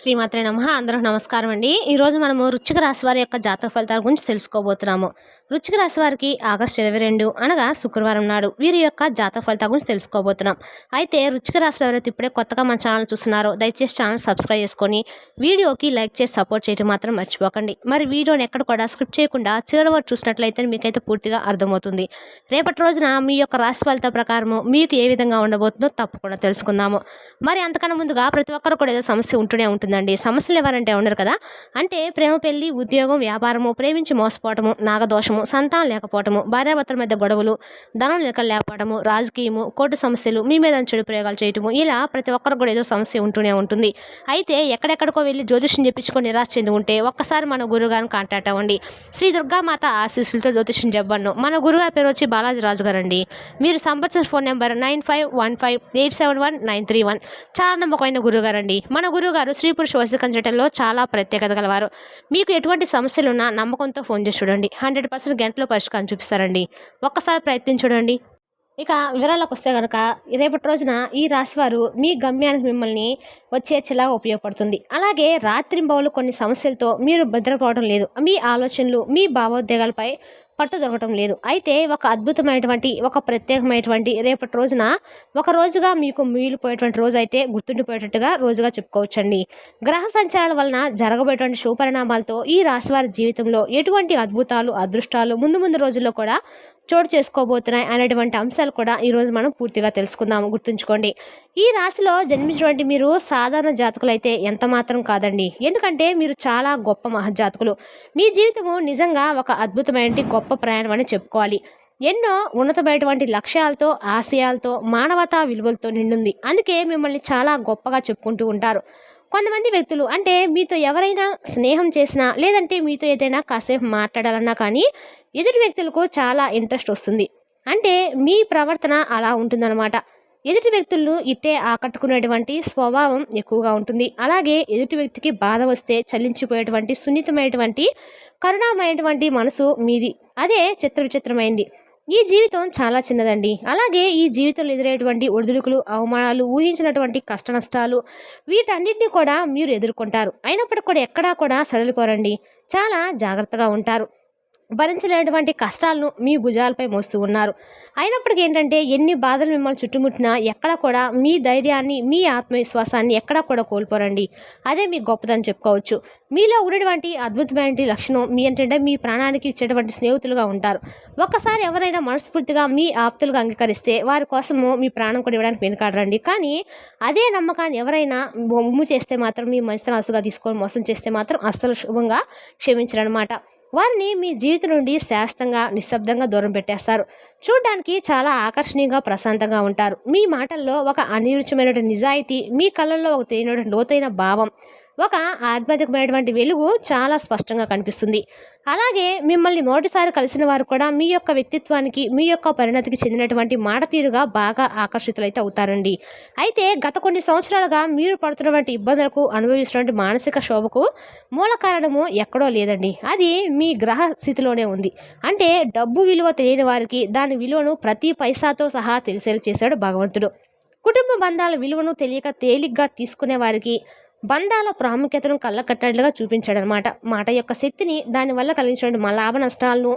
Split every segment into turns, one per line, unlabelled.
శ్రీమాత్రే నమ. అందరూ నమస్కారం అండి. ఈరోజు మనము రుచిక రాశి వారి యొక్క జాతక ఫలితాల గురించి తెలుసుకోబోతున్నాము. రుచిక రాశి వారికి ఆగస్టు ఇరవై రెండు అనగా శుక్రవారం నాడు వీరి యొక్క జాతక ఫలితాల గురించి తెలుసుకోబోతున్నాం. అయితే రుచిక రాశిలో ఎవరైతే ఇప్పుడే కొత్తగా మన ఛానల్ చూస్తున్నారో దయచేసి ఛానల్ సబ్స్క్రైబ్ చేసుకొని వీడియోకి లైక్ చేసి సపోర్ట్ చేయడం మాత్రం మర్చిపోకండి. మరి వీడియోని ఎక్కడ కూడా స్క్రిప్ట్ చేయకుండా చివరి వరకు చూసినట్లయితే మీకైతే పూర్తిగా అర్థమవుతుంది. రేపటి రోజున మీ యొక్క రాశి ఫలిత ప్రకారము మీకు ఏ విధంగా ఉండబోతుందో తప్పకుండా తెలుసుకుందాము. మరి అంతకన్నా ముందుగా ప్రతి ఒక్కరు కూడా ఏదో సమస్య ఉంటూనే ఉంటుందండి. సమస్యలు ఎవరంటే ఉండరు కదా? అంటే ప్రేమ పెళ్ళి ఉద్యోగం వ్యాపారము ప్రేమించి మోసపోవటము నాగదోషము సంతానం లేకపోవటము భార్యాభర్తల మధ్య గొడవలు ధనం లేక లేకపోవటము రాజకీయము కోర్టు సమస్యలు మీ మీద చెడు ప్రయోగాలు చేయటము ఇలా ప్రతి ఒక్కరు కూడా ఏదో సమస్య ఉంటూనే ఉంటుంది. అయితే ఎక్కడెక్కడికో వెళ్ళి జ్యోతిష్యం చెప్పించుకొని నిరాశ చెంది ఉంటే ఒక్కసారి మన గురుగారిని కాంటాక్ట్ అవ్వండి. శ్రీ దుర్గామాత ఆశీస్సులతో జ్యోతిష్యం చెప్పను మన గురుగారి పేరు వచ్చి బాలాజీ రాజు గారు అండి మీరు సంబంధించిన phone number nine five one five eight seven one nine three one. చాలా నమ్మకమైన గురుగారు అండి మన గురుగారు స్త్రీ పురుష వశీకరించడంలో చాలా ప్రత్యేకత గలవారు. మీకు ఎటువంటి సమస్యలు ఉన్నా నమ్మకంతో ఫోన్ చేసి చూడండి. హండ్రెడ్ పర్సెంట్ గంటలో పరిష్కారం చూపిస్తారండి. ఒక్కసారి ప్రయత్నించి చూడండి. ఇక వివరాలకు వస్తే కనుక రేపటి రోజున ఈ రాశివారు మీ గమ్యానికి మిమ్మల్ని వచ్చేచ్చేలా ఉపయోగపడుతుంది. అలాగే రాత్రింబవలు కొన్ని సమస్యలతో మీరు భద్రపోవడం లేదు. మీ ఆలోచనలు మీ భావోద్వేగాలపై పట్టు దొరకటం లేదు. అయితే ఒక అద్భుతమైనటువంటి ఒక ప్రత్యేకమైనటువంటి రేపటి రోజున ఒక రోజుగా మీకు మిగిలిపోయేటువంటి రోజు అయితే గుర్తుండిపోయేటట్టుగా రోజుగా చెప్పుకోవచ్చండి. గ్రహ సంచారాల వలన జరగబోయేటువంటి శుభపరిణామాలతో ఈ రాశివారి జీవితంలో ఎటువంటి అద్భుతాలు అదృష్టాలు ముందు ముందు రోజుల్లో కూడా చోటు చేసుకోబోతున్నాయి అనేటువంటి అంశాలు కూడా ఈరోజు మనం పూర్తిగా తెలుసుకుందాము. గుర్తుంచుకోండి. ఈ రాశిలో జన్మించినటువంటి మీరు సాధారణ జాతకులు అయితే ఎంత మాత్రం కాదండి. ఎందుకంటే మీరు చాలా గొప్ప మహజాతకులు. మీ జీవితము నిజంగా ఒక అద్భుతమైన గొప్ప ప్రయాణం అని చెప్పుకోవాలి. ఎన్నో ఉన్నతమైనటువంటి లక్ష్యాలతో ఆశయాలతో మానవతా విలువలతో నిండుంది. అందుకే మిమ్మల్ని చాలా గొప్పగా చెప్పుకుంటూ ఉంటారు. కొంతమంది వ్యక్తులు అంటే మీతో ఎవరైనా స్నేహం చేసినా లేదంటే మీతో ఏదైనా కాసేపు మాట్లాడాలన్నా కానీ ఎదుటి వ్యక్తులకు చాలా ఇంట్రెస్ట్ వస్తుంది. అంటే మీ ప్రవర్తన అలా ఉంటుందన్నమాట. ఎదుటి వ్యక్తులను ఇట్టే ఆకట్టుకునేటువంటి స్వభావం ఎక్కువగా ఉంటుంది. అలాగే ఎదుటి వ్యక్తికి బాధ వస్తే చలించిపోయేటువంటి సున్నితమైనటువంటి కరుణామైనటువంటి మనసు మీది. అదే చిత్ర విచిత్రమైంది ఈ జీవితం చాలా చిన్నదండి. అలాగే ఈ జీవితంలో ఎదురయ్యేటువంటి ఒడిదుడుకులు అవమానాలు ఊహించినటువంటి కష్ట నష్టాలు వీటన్నిటిని కూడా మీరు ఎదుర్కొంటారు. అయినప్పటికీ కూడా ఎక్కడా కూడా సడలిపోరండి. చాలా జాగ్రత్తగా ఉంటారు. భరించలేనటువంటి కష్టాలను మీ భుజాలపై మోస్తూ ఉన్నారు. అయినప్పటికీ ఏంటంటే ఎన్ని బాధలు మిమ్మల్ని చుట్టుముట్టినా ఎక్కడ కూడా మీ ధైర్యాన్ని మీ ఆత్మవిశ్వాసాన్ని ఎక్కడ కూడా కోల్పోరండి. అదే మీ గొప్పదని చెప్పుకోవచ్చు. మీలో ఉన్నటువంటి అద్భుతమైన లక్షణం మీ ఏంటంటే మీ ప్రాణానికి ఇచ్చేటువంటి స్నేహితులుగా ఉంటారు. ఒక్కసారి ఎవరైనా మనస్ఫూర్తిగా మీ ఆప్తులుగా అంగీకరిస్తే వారి కోసము మీ ప్రాణం కూడా ఇవ్వడానికి వెనుకాడరండి. కానీ అదే నమ్మకాన్ని ఎవరైనా బొమ్ము చేస్తే మాత్రం మీ మంచితనం అసలుగా తీసుకొని మోసం చేస్తే మాత్రం అస్సలు శుభంగా క్షమించరనమాట వారిని మీ జీవితం నుండి శాస్త్రంగా నిశ్శబ్దంగా దూరం పెట్టేస్తారు. చూడడానికి చాలా ఆకర్షణీయంగా ప్రశాంతంగా ఉంటారు. మీ మాటల్లో ఒక అనిరుచమైన నిజాయితీ మీ కళ్ళల్లో ఒక తెలియనటువంటి లోతైన భావం. ఒక ఆధ్యాత్మికమైనటువంటి వెలుగు చాలా స్పష్టంగా కనిపిస్తుంది. అలాగే మిమ్మల్ని మొదటిసారి కలిసిన వారు కూడా మీ యొక్క వ్యక్తిత్వానికి మీ యొక్క పరిణతికి చెందినటువంటి మాట తీరుగా బాగా ఆకర్షితులైతే అవుతారండి. అయితే గత కొన్ని సంవత్సరాలుగా మీరు పడుతున్నటువంటి ఇబ్బందులకు అనుభవిస్తున్నటువంటి మానసిక శోభకు మూల కారణము ఎక్కడో లేదండి. అది మీ గ్రహ స్థితిలోనే ఉంది. అంటే డబ్బు విలువ తెలియని వారికి దాని విలువను ప్రతి పైసాతో సహా తెలిసేలా చేశాడు భగవంతుడు. కుటుంబ బంధాల విలువను తెలియక తేలిగ్గా తీసుకునే వారికి బంధాల ప్రాముఖ్యతను కళ్ళకట్టడిగా చూపించాడనమాట మాట యొక్క శక్తిని దానివల్ల కలిగించిన లాభ నష్టాలను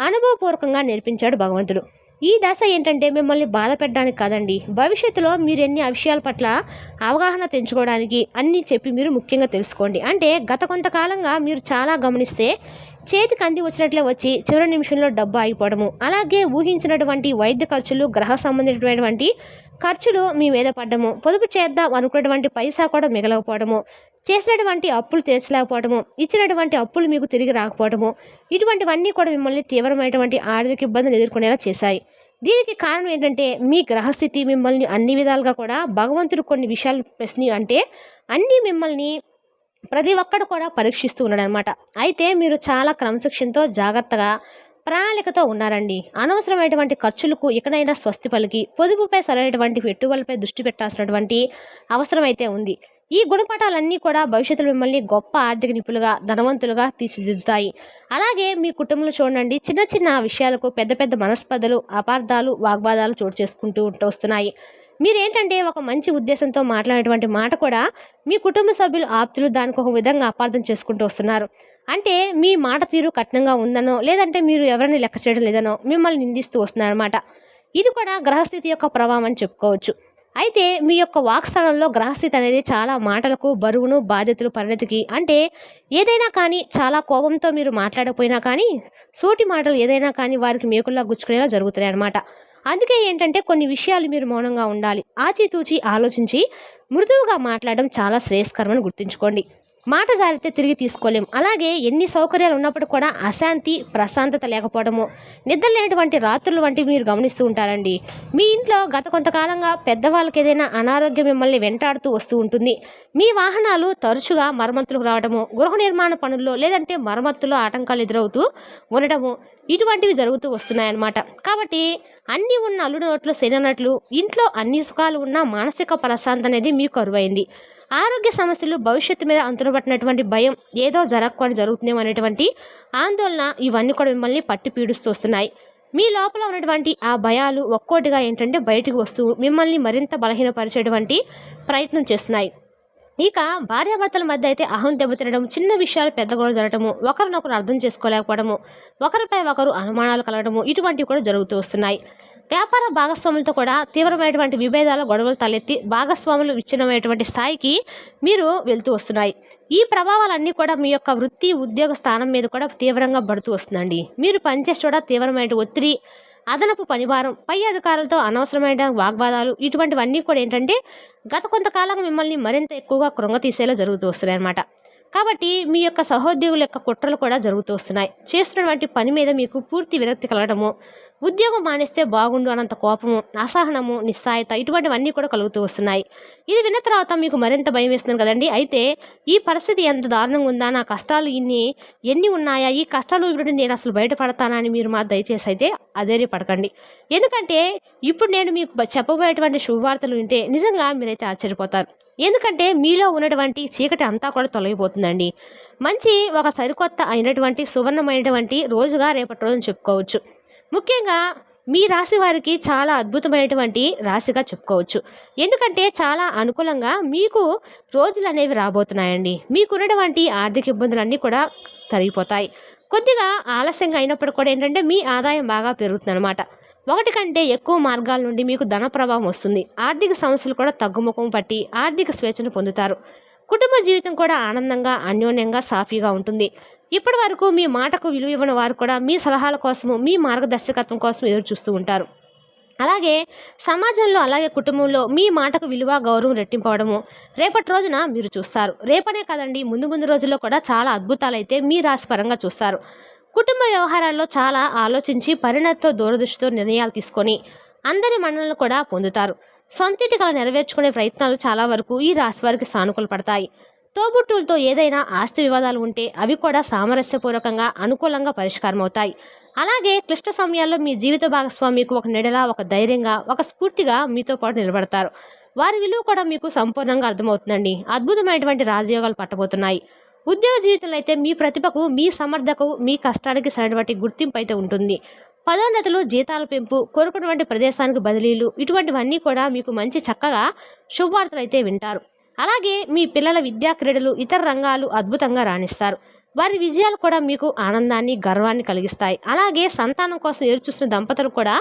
అనుభవపూర్వకంగా నేర్పించాడు భగవంతుడు. ఈ దశ ఏంటంటే మిమ్మల్ని బాధ పెట్టడానికి కాదండి. భవిష్యత్తులో మీరు ఎన్ని విషయాల పట్ల అవగాహన తెంచుకోవడానికి అన్నీ చెప్పి మీరు ముఖ్యంగా తెలుసుకోండి. అంటే గత కొంతకాలంగా మీరు చాలా గమనిస్తే చేతికి అంది వచ్చినట్లే వచ్చి చివరి నిమిషంలో డబ్బు ఆగిపోవడము. అలాగే ఊహించినటువంటి వైద్య ఖర్చులు గ్రహ సంబంధించినటువంటి ఖర్చులు మీ మీద పడ్డము. పొదుపు చేద్దాం అనుకున్నటువంటి పైసా కూడా మిగలకపోవడము. చేసినటువంటి అప్పులు తీర్చలేకపోవడము. ఇచ్చినటువంటి అప్పులు మీకు తిరిగి రాకపోవడము. ఇటువంటివన్నీ కూడా మిమ్మల్ని తీవ్రమైనటువంటి ఆర్థిక ఇబ్బందులు ఎదుర్కొనేలా చేశాయి. దీనికి కారణం ఏంటంటే మీ గ్రహస్థితి మిమ్మల్ని అన్ని విధాలుగా కూడా భగవంతుడు కొన్ని విషయాలు ప్రశ్న అంటే అన్నీ మిమ్మల్ని ప్రతి ఒక్కడు కూడా పరీక్షిస్తూ ఉన్నాడు అనమాట అయితే మీరు చాలా క్రమశిక్షణతో జాగ్రత్తగా ప్రణాళికతో ఉన్నారండి. అనవసరమైనటువంటి ఖర్చులకు ఇకనైనా స్వస్తి పలికి పొదుపుపై సరైనటువంటి పెట్టుబడులపై దృష్టి పెట్టాల్సినటువంటి అవసరమైతే ఉంది. ఈ గుణపాఠాలన్నీ కూడా భవిష్యత్తులో మిమ్మల్ని గొప్ప ఆర్థిక నిపుణులుగా ధనవంతులుగా తీర్చిదిద్దుతాయి. అలాగే మీ కుటుంబంలో చూడండి చిన్న చిన్న విషయాలకు పెద్ద పెద్ద మనస్పర్ధలు అపార్థాలు వాగ్వాదాలు చోటు చేసుకుంటూ ఉంటూ వస్తున్నాయి. మీరేంటంటే ఒక మంచి ఉద్దేశంతో మాట్లాడేటువంటి మాట కూడా మీ కుటుంబ సభ్యులు ఆప్తులు దానికి ఒక విధంగా అపార్థం చేసుకుంటూ వస్తున్నారు. అంటే మీ మాట తీరు కఠినంగా ఉందనో లేదంటే మీరు ఎవరిని లెక్క చేయడం లేదనో మిమ్మల్ని నిందిస్తూ వస్తున్నారన్నమాట. ఇది కూడా గ్రహస్థితి యొక్క ప్రభావం అని చెప్పుకోవచ్చు. అయితే మీ యొక్క వాక్స్థలంలో గ్రహస్థితి అనేది చాలా మాటలకు బరువును బాధ్యతలు పరిణతికి అంటే ఏదైనా కానీ చాలా కోపంతో మీరు మాట్లాడకపోయినా కానీ సూటి మాటలు ఏదైనా కానీ వారికి మేకుల్లా గుచ్చుకునేలా జరుగుతున్నాయి అన్నమాట అందుకే ఏంటంటే కొన్ని విషయాలు మీరు మౌనంగా ఉండాలి. ఆచితూచి ఆలోచించి మృదువుగా మాట్లాడడం చాలా శ్రేయస్కరమని గుర్తుంచుకోండి. మాట జారితే తిరిగి తీసుకోలేం. అలాగే ఎన్ని సౌకర్యాలు ఉన్నప్పుడు కూడా అశాంతి ప్రశాంతత లేకపోవడము నిద్ర లేనటువంటి రాత్రులు వంటివి మీరు గమనిస్తూ ఉంటారండి. మీ ఇంట్లో గత కొంతకాలంగా పెద్దవాళ్ళకి ఏదైనా అనారోగ్యం మిమ్మల్ని వెంటాడుతూ వస్తూ ఉంటుంది. మీ వాహనాలు తరచుగా మరమ్మతులకు రావడము గృహ నిర్మాణ పనుల్లో లేదంటే మరమ్మతుల్లో ఆటంకాలు ఎదురవుతూ ఉండటము ఇటువంటివి జరుగుతూ వస్తున్నాయన్నమాట. కాబట్టి అన్నీ ఉన్న అల్లుడు నోట్లు శననట్లు ఇంట్లో అన్ని సుఖాలు ఉన్న మానసిక ప్రశాంతత అనేది మీకు కరువైంది. ఆరోగ్య సమస్యలు భవిష్యత్తు మీద అంతునబట్టినటువంటి భయం ఏదో జరగకుండా జరుగుతుందేమో అనేటువంటి ఆందోళన ఇవన్నీ కూడా మిమ్మల్ని పట్టి పీడిస్తూ వస్తున్నాయి. మీ లోపల ఉన్నటువంటి ఆ భయాలు ఒక్కోటిగా ఏంటంటే బయటకు వస్తూ మిమ్మల్ని మరింత బలహీనపరిచేటువంటి ప్రయత్నం చేస్తున్నాయి. ఇక భార్యాభర్తల మధ్య అయితే అహం దెబ్బతినడం చిన్న విషయాలు పెద్ద గొడవ జరగటము ఒకరినొకరు అర్థం చేసుకోలేకపోవడము ఒకరిపై ఒకరు అనుమానాలు కలగడము ఇటువంటివి కూడా జరుగుతూ వస్తున్నాయి. వ్యాపార భాగస్వాములతో కూడా తీవ్రమైనటువంటి విభేదాల గొడవలు తలెత్తి భాగస్వాములు విచ్ఛిన్నమైనటువంటి స్థాయికి మీరు వెళ్తూ వస్తున్నాయి. ఈ ప్రభావాలన్నీ కూడా మీ యొక్క వృత్తి ఉద్యోగ స్థానం మీద కూడా తీవ్రంగా పడుతూ వస్తుందండి. మీరు పనిచేసే చోట తీవ్రమైన ఒత్తిడి అదనపు పనిభారం పై అధికారులతో అనవసరమైన వాగ్వాదాలు ఇటువంటివన్నీ కూడా ఏంటంటే గత కొంతకాలం మిమ్మల్ని మరింత ఎక్కువగా కృంగతీసేలా జరుగుతూ వస్తున్నాయి అన్నమాట. కాబట్టి మీ యొక్క సహోద్యోగుల యొక్క కుట్రలు కూడా జరుగుతూ వస్తున్నాయి. చేస్తున్నటువంటి పని మీద మీకు పూర్తి విరక్తి కలగడము ఉద్యోగం మానేస్తే బాగుండు అనంత కోపము అసహనము నిస్సాయత ఇటువంటివన్నీ కూడా కలుగుతూ వస్తున్నాయి. ఇది విన్న తర్వాత మీకు మరింత భయం వేస్తుంది కదండి. అయితే ఈ పరిస్థితి ఎంత దారుణంగా ఉందా నా కష్టాలు ఇన్ని ఎన్ని ఉన్నాయా ఈ కష్టాలు ఇప్పుడు నేను అసలు బయటపడతానా అని మీరు మా దయచేసి అయితే అధైర్యపడకండి. ఎందుకంటే ఇప్పుడు నేను మీకు చెప్పబోయేటువంటి శుభవార్తలు వింటే నిజంగా మీరైతే ఆశ్చర్యపోతారు. ఎందుకంటే మీలో ఉన్నటువంటి చీకటి అంతా కూడా తొలగిపోతుందండి. మంచి ఒక సరికొత్త అయినటువంటి సువర్ణమైనటువంటి రోజుగా రేపటి రోజున చెప్పుకోవచ్చు. ముఖ్యంగా మీ రాశి వారికి చాలా అద్భుతమైనటువంటి రాశిగా చెప్పుకోవచ్చు. ఎందుకంటే చాలా అనుకూలంగా మీకు రోజులు అనేవి రాబోతున్నాయండి. మీకున్నటువంటి ఆర్థిక ఇబ్బందులన్నీ కూడా తరిగిపోతాయి. కొద్దిగా ఆలస్యంగా అయినప్పుడు కూడా ఏంటంటే మీ ఆదాయం బాగా పెరుగుతుందన్నమాట. ఒకటి కంటే ఎక్కువ మార్గాల నుండి మీకు ధన ప్రభావం వస్తుంది. ఆర్థిక సమస్యలు కూడా తగ్గుముఖం పట్టి ఆర్థిక స్వేచ్ఛను పొందుతారు. కుటుంబ జీవితం కూడా ఆనందంగా అన్యోన్యంగా సాఫీగా ఉంటుంది. ఇప్పటి వరకు మీ మాటకు విలువ ఇవ్వని వారు కూడా మీ సలహాల కోసము మీ మార్గదర్శకత్వం కోసం ఎదురు చూస్తూ ఉంటారు. అలాగే సమాజంలో అలాగే కుటుంబంలో మీ మాటకు విలువ గౌరవం రెట్టింపవడము రేపటి రోజున మీరు చూస్తారు. రేపనే కదండి ముందు ముందు రోజుల్లో కూడా చాలా అద్భుతాలు అయితే మీ రాశిపరంగా చూస్తారు. కుటుంబ వ్యవహారాల్లో చాలా ఆలోచించి పరిణతితో దూరదృష్టితో నిర్ణయాలు తీసుకొని అందరి మన్నలను కూడా పొందుతారు. సొంతిటి కళ నెరవేర్చుకునే ప్రయత్నాలు చాలా వరకు ఈ రాశి వారికి సానుకూల పడతాయి. తోబుట్టులతో ఏదైనా ఆస్తి వివాదాలు ఉంటే అవి కూడా సామరస్యపూర్వకంగా అనుకూలంగా పరిష్కారం అవుతాయి అలాగే క్లిష్ట సమయాల్లో మీ జీవిత భాగస్వామికి ఒక నిడలా ఒక ధైర్యంగా ఒక స్ఫూర్తిగా మీతో పాటు నిలబడతారు. వారి విలువ కూడా మీకు సంపూర్ణంగా అర్థమవుతుందండి. అద్భుతమైనటువంటి రాజయోగాలు పట్టబోతున్నాయి. ఉద్యోగ జీవితంలో అయితే మీ ప్రతిభకు మీ సమర్థకు మీ కష్టానికి సరైనటువంటి గుర్తింపు అయితే ఉంటుంది. పదోన్నతులు జీతాల పెంపు కోరుకున్నటువంటి ప్రదేశానికి బదిలీలు ఇటువంటివన్నీ కూడా మీకు మంచి చక్కగా శుభవార్తలు అయితే వింటారు. అలాగే మీ పిల్లల విద్యా క్రీడలు ఇతర రంగాలు అద్భుతంగా రాణిస్తారు. వారి విజయాలు కూడా మీకు ఆనందాన్ని గర్వాన్ని కలిగిస్తాయి. అలాగే సంతానం కోసం ఎదురుచూస్తున్న దంపతులు కూడా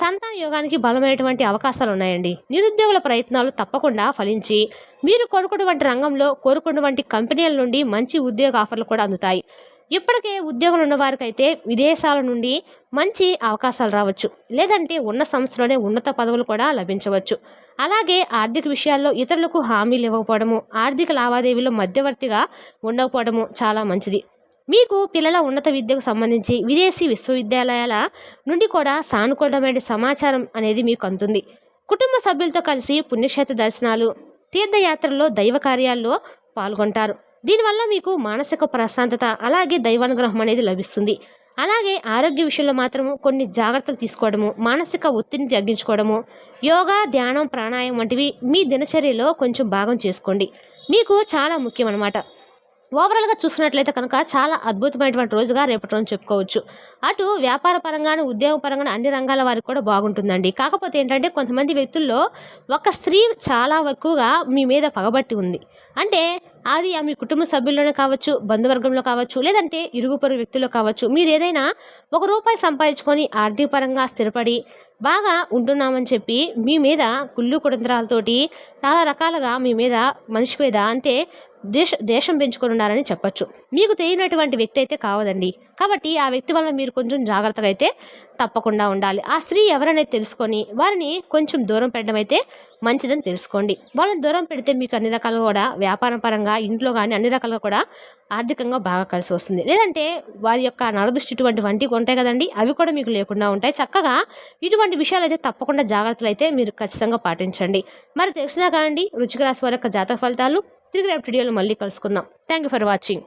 సంతాన యోగానికి బలమైనటువంటి అవకాశాలు ఉన్నాయండి. నిరుద్యోగుల ప్రయత్నాలు తప్పకుండా ఫలించి మీరు కోరుకున్నటువంటి రంగంలో కోరుకున్నటువంటి కంపెనీల నుండి మంచి ఉద్యోగ ఆఫర్లు కూడా అందుతాయి. ఇప్పటికే ఉద్యోగులు ఉన్నవారికైతే విదేశాల నుండి మంచి అవకాశాలు రావచ్చు. లేదంటే ఉన్న సంస్థలోనే ఉన్నత పదవులు కూడా లభించవచ్చు. అలాగే ఆర్థిక విషయాల్లో ఇతరులకు హామీలు ఇవ్వకపోవడము ఆర్థిక లావాదేవీలో మధ్యవర్తిగా ఉండకపోవడము చాలా మంచిది. మీకు పిల్లల ఉన్నత విద్యకు సంబంధించి విదేశీ విశ్వవిద్యాలయాల నుండి కూడా సానుకూలమైన సమాచారం అనేది మీకు అందుతుంది. కుటుంబ సభ్యులతో కలిసి పుణ్యక్షేత్ర దర్శనాలు తీర్థయాత్రల్లో దైవ కార్యాల్లో పాల్గొంటారు. దీనివల్ల మీకు మానసిక ప్రశాంతత అలాగే దైవానుగ్రహం అనేది లభిస్తుంది. అలాగే ఆరోగ్య విషయంలో మాత్రము కొన్ని జాగ్రత్తలు తీసుకోవడము మానసిక ఒత్తిడిని తగ్గించుకోవడము యోగా ధ్యానం ప్రాణాయామం వంటివి మీ దినచర్యలో కొంచెం భాగం చేసుకోండి. మీకు చాలా ముఖ్యం అన్నమాట ఓవరాల్గా చూసుకున్నట్లయితే కనుక చాలా అద్భుతమైనటువంటి రోజుగా రేపటి రోజు చెప్పుకోవచ్చు. అటు వ్యాపార పరంగాను ఉద్యోగ పరంగాను అన్ని రంగాల వారికి కూడా బాగుంటుందండి. కాకపోతే ఏంటంటే కొంతమంది వ్యక్తుల్లో ఒక స్త్రీ చాలా ఎక్కువగా మీ మీద పగబట్టి ఉంది. అంటే అది ఆ మీ కుటుంబ సభ్యుల్లోనే కావచ్చు బంధువర్గంలో కావచ్చు లేదంటే ఇరుగు పొరుగు వ్యక్తుల్లో కావచ్చు మీరు ఏదైనా ఒక రూపాయి సంపాదించుకొని ఆర్థిక పరంగా స్థిరపడి బాగా ఉంటున్నామని చెప్పి మీ మీద కుళ్ళు కుడంతరాలతోటి చాలా రకాలుగా మీ మీద మనిషి మీద అంటే దేశ దేశం పెంచుకొని ఉన్నారని చెప్పొచ్చు. మీకు తెలియనటువంటి వ్యక్తి అయితే కావదండి. కాబట్టి ఆ వ్యక్తి వల్ల మీరు కొంచెం జాగ్రత్తగా అయితే తప్పకుండా ఉండాలి. ఆ స్త్రీ ఎవరనేది తెలుసుకొని వారిని కొంచెం దూరం పెట్టడం అయితే మంచిదని తెలుసుకోండి. వాళ్ళని దూరం పెడితే మీకు అన్ని రకాలుగా కూడా వ్యాపారం పరంగా ఇంట్లో కానీ అన్ని రకాలుగా కూడా ఆర్థికంగా బాగా కలిసి వస్తుంది. లేదంటే వారి యొక్క నరదృష్టి ఇటువంటి వంటివి ఉంటాయి కదండి అవి కూడా మీకు లేకుండా ఉంటాయి. చక్కగా ఇటువంటి విషయాలు అయితే తప్పకుండా జాగ్రత్తలు అయితే మీరు ఖచ్చితంగా పాటించండి. మరి తెలిసినా కానండి రుచిక రాశి వారి యొక్క జాతక ఫలితాలు తిరిగి రేపు వీడియోలో మళ్ళీ కలుసుకుందాం. Thank you for watching